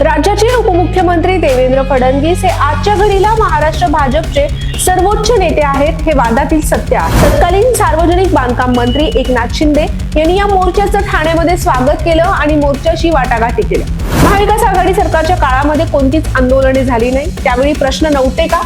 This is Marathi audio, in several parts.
राज्याचे उपमुख्यमंत्री देवेंद्र फडणवीस हे आजच्या घडीला महाराष्ट्र भाजपचे सर्वोच्च नेते आहेत हे वादातील सत्य आहे. तत्कालीन सार्वजनिक बांधकाम मंत्री एकनाथ शिंदे यांनी या मोर्चाचं ठाण्यामध्ये स्वागत केलं आणि मोर्चाशी वाटाघाटी केल्या महाविकास आघाडी सरकारच्या काळामध्ये कोणतीच आंदोलने झाली नाही. त्यावेळी प्रश्न नव्हते का?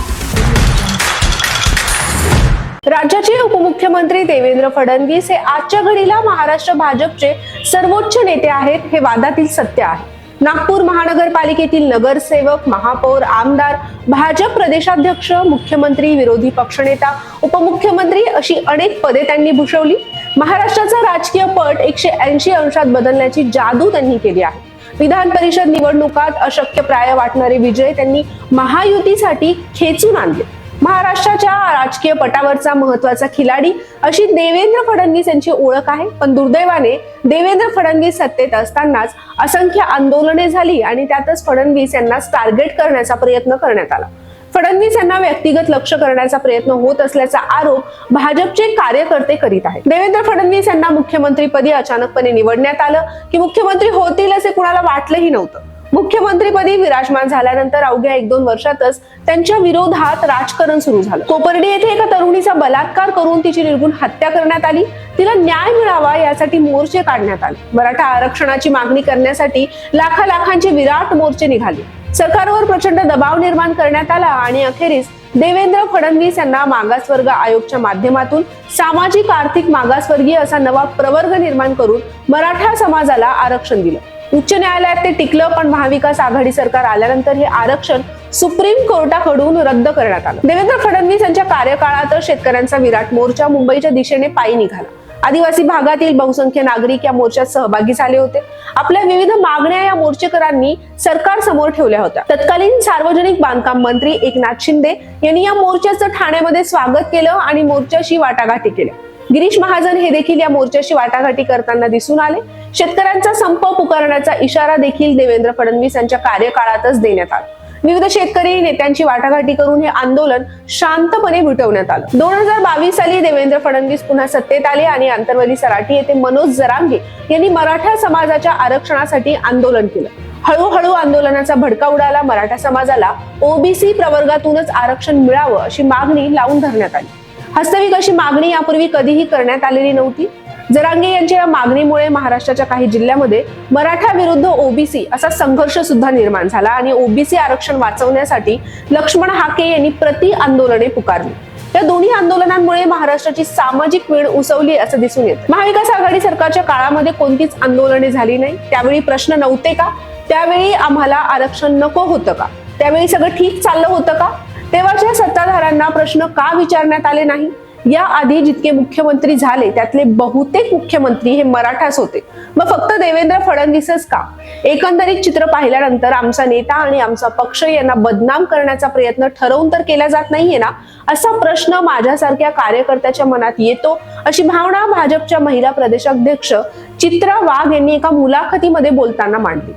राज्याचे उपमुख्यमंत्री देवेंद्र फडणवीस हे आजच्या घडीला महाराष्ट्र भाजपचे सर्वोच्च नेते आहेत हे वादातील सत्य आहे. नागपूर महानगरपालिकेतील नगरसेवक महापौर आमदार भाजप प्रदेशाध्यक्ष मुख्यमंत्री विरोधी पक्षनेता उपमुख्यमंत्री अशी अनेक पदे त्यांनी भूषवली. महाराष्ट्राचा राजकीय पट एकशे ऐंशी अंशात बदलण्याची जादू त्यांनी केली आहे. विधान परिषद निवडणुकात अशक्यप्राय वाटणारे विजय त्यांनी महायुतीसाठी खेचून आणले. महाराष्ट्राच्या राजकीय पटावरचा महत्त्वाचा खिलाडी अशी देवेंद्र फडणवीस यांची ओळख आहे. पण दुर्दैवाने देवेंद्र फडणवीस सत्तेत असतानाच असंख्य आंदोलने झाली आणि त्यातच फडणवीस यांना टार्गेट करण्याचा प्रयत्न करण्यात आला. फडणवीस यांना व्यक्तिगत लक्ष करण्याचा प्रयत्न होत असल्याचा आरोप भाजपचे कार्यकर्ते करीत आहेत. देवेंद्र फडणवीस यांना मुख्यमंत्रीपदी अचानकपणे निवडण्यात आलं की मुख्यमंत्री होतील असे कुणाला वाटलंही नव्हतं. मुख्यमंत्रीपदी विराजमान झाल्यानंतर अवघ्या एक दोन वर्षातच त्यांच्या विरोधात राजकारण सुरू झालं. कोपर्डी येथे एका तरुणीचा बलात्कार करून तिची निर्गुण हत्या करण्यात आली. तिला न्याय मिळावा यासाठी मोर्चे काढण्यात आले. मराठा आरक्षणाची मागणी करण्यासाठी लाखा लाखांचे विराट मोर्चे निघाले. सरकारवर प्रचंड दबाव निर्माण करण्यात आला आणि अखेरीस देवेंद्र फडणवीस यांना मागासवर्ग आयोगच्या माध्यमातून सामाजिक आर्थिक मागासवर्गीय असा नवा प्रवर्ग निर्माण करून मराठा समाजाला आरक्षण दिलं. उच्च न्यायालयात ते टिकलं पण महाविकास आघाडी सरकार आल्यानंतर हे आरक्षण सुप्रीम कोर्टाकडून रद्द करण्यात आलं. देवेंद्र फडणवीस यांच्या कार्यकाळात शेतकऱ्यांचा विराट मोर्चा मुंबईच्या दिशेने पायी निघाला. आदिवासी भागातील बहुसंख्य नागरिक या मोर्चात सहभागी झाले होते. आपल्या विविध मागण्या या मोर्चेकरांनी सरकार समोर ठेवल्या होत्या. तत्कालीन सार्वजनिक बांधकाम मंत्री एकनाथ शिंदे यांनी या मोर्चाचं ठाण्यामध्ये स्वागत केलं आणि मोर्चाशी वाटाघाटी केल्या. गिरीश महाजन हे देखील या मोर्चाशी वाटाघाटी करताना दिसून आले. शेतकऱ्यांचा संप पुकारण्याचा इशारा देखील देवेंद्र फडणवीस यांच्या कार्यकाळातच देण्यात आला. विविध शेतकरी नेत्यांची वाटाघाटी करून हे आंदोलन शांतपणे मिटवण्यात आलं. दोन हजार बावीस साली देवेंद्र फडणवीस पुन्हा सत्तेत आले आणि आंतरवली सराठी येथे मनोज जरांगे यांनी मराठा समाजाच्या आरक्षणासाठी आंदोलन केलं. हळूहळू आंदोलनाचा भडका उडाला. मराठा समाजाला ओबीसी प्रवर्गातूनच आरक्षण मिळावं अशी मागणी लावून धरण्यात आली. वास्तविक अशी मागणी यापूर्वी कधीही करण्यात आलेली नव्हती. जरांगे यांच्या या मागणीमुळे महाराष्ट्राच्या काही जिल्ह्यामध्ये मराठा विरुद्ध ओबीसी असा संघर्ष सुद्धा निर्माण झाला आणि ओबीसी आरक्षण वाचवण्यासाठी लक्ष्मण हाके यांनी प्रति आंदोलने पुकारली. या दोन्ही आंदोलनांमुळे महाराष्ट्राची सामाजिक वेळ उसवली असं दिसून येत. महाविकास आघाडी सरकारच्या काळामध्ये कोणतीच आंदोलने झाली नाही. त्यावेळी प्रश्न नव्हते का? त्यावेळी आम्हाला आरक्षण नको होतं का? त्यावेळी सगळं ठीक चाललं होतं का? तेव्हाच्या सत्ताधाऱ्यांना प्रश्न का विचारण्यात आले नाही? या आधी जितके मुख्यमंत्री झाले त्यातले बहुतेक मुख्यमंत्री हे मराठाच होते. मग फक्त देवेंद्र फडणवीसच का? एकंदरीत चित्र पाहिल्यानंतर आमचा नेता आणि आमचा पक्ष यांना बदनाम करण्याचा प्रयत्न ठरवून तर केला जात नाहीये ना? असा प्रश्न माझ्यासारख्या कार्यकर्त्याच्या मनात येतो अशी भावना भाजपच्या महिला प्रदेशाध्यक्ष चित्रा वाघ यांनी एका मुलाखतीमध्ये बोलताना मांडली.